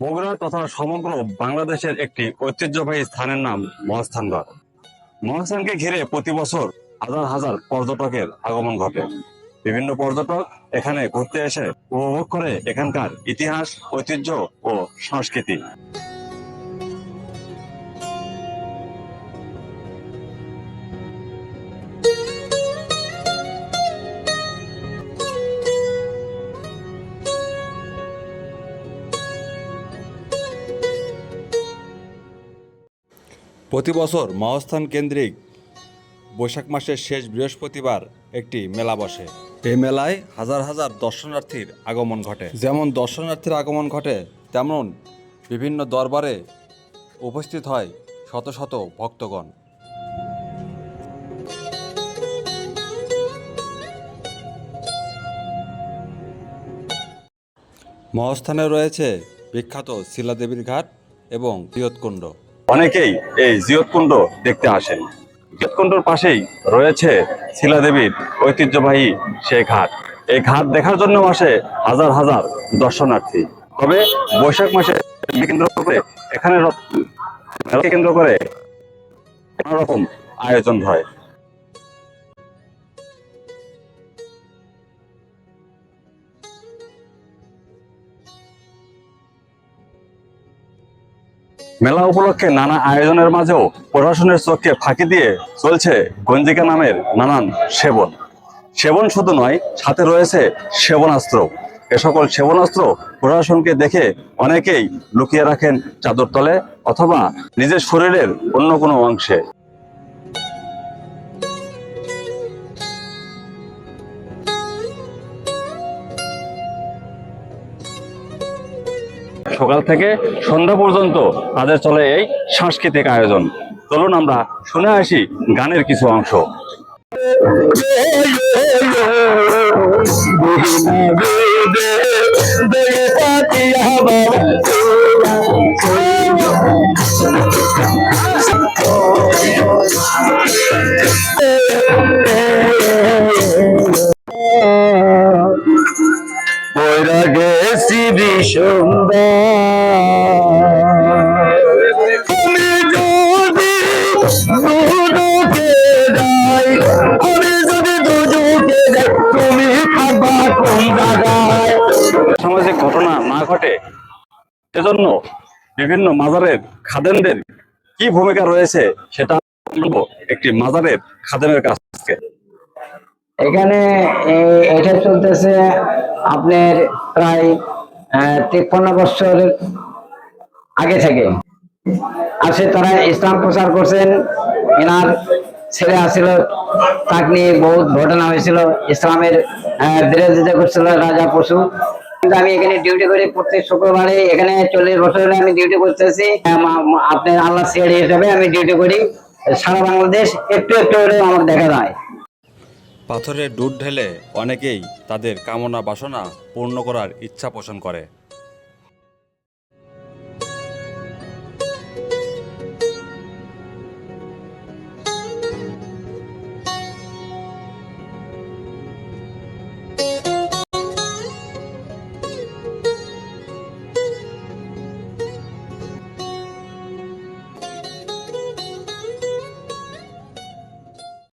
বগুড়া তথা সমগ্র বাংলাদেশের একটি ঐতিহ্যবাহী স্থানের নাম মহাস্থানগড়। মহাস্থানকে ঘিরে প্রতি বছর হাজার হাজার পর্যটকের আগমন ঘটে। বিভিন্ন পর্যটক এখানে ঘুরতে এসে উপভোগ করে এখানকার ইতিহাস, ঐতিহ্য ও সংস্কৃতি। প্রতি বছর মহাস্থান কেন্দ্রিক বৈশাখ মাসের শেষ বৃহস্পতিবার একটি মেলা বসে। এই মেলায় হাজার হাজার দর্শনার্থীর আগমন ঘটে। যেমন দর্শনার্থীর আগমন ঘটে, তেমন বিভিন্ন দরবারে উপস্থিত হয় শত শত ভক্তগণ। মহাস্থানে রয়েছে বিখ্যাত শিলাদেবীর ঘাট এবং বৃহৎকুণ্ড। অনেকেই এই জিয়তকুণ্ড দেখতে আসেন। জিয়তকুণ্ডর পাশেই রয়েছে শিলাদেবীর ঐতিহ্যবাহী সেই ঘাট। এই ঘাট দেখার জন্য আসে হাজার হাজার দর্শনার্থী। তবে বৈশাখ মাসে কেন্দ্র করে এখানে কেন্দ্র করে নানা রকম আয়োজন হয়। মেলা উপলক্ষে নানা আয়োজনের মাঝেও প্রশাসনের চোখকে ফাঁকি দিয়ে চলছে গঞ্জিকা নামের নানান সেবন। সেবন শুধু নয়, সাথে রয়েছে সেবনাস্ত্র। এ সকল সেবনাস্ত্র প্রশাসনকে দেখে অনেকেই লুকিয়ে রাখেন চাদর তলে অথবা নিজের শরীরের অন্য কোনো অংশে। সকাল থেকে সন্ধ্যা পর্যন্ত তাদের চলে এই সাংস্কৃতিক আয়োজন চলুন আমরা শুনে আসি গানের কিছু অংশ সামাজিক ঘটনা না ঘটে, এজন্য বিভিন্ন মাজারের খাদেমদের কি ভূমিকা রয়েছে সেটা বলব একটি মাজারের খাদেনের কাছ থেকে। এখানে এটা চলতেছে আপনার প্রায় তিপ্পান্ন বছর আগে থেকে। আসে তারা ইসলাম প্রচার করছেন। এনার ছেলে আসছিল তাকে নিয়ে বহুত ঘটনা হয়েছিল। ইসলামের আহ, বিরোধিতা করছিল রাজা পশু। কিন্তু আমি এখানে ডিউটি করি প্রত্যেক শুক্রবারে। এখানে চল্লিশ বছর আমি ডিউটি করতেছি। মা- আপনার আল্লাহ সিআইডি হিসাবে আমি ডিউটি করি। সারা বাংলাদেশ একটু একটু আমার দেখা যায়। পাথরের ডুট ঢেলে অনেকেই তাদের কামনা বাসনা পূর্ণ করার ইচ্ছা পোষণ করে।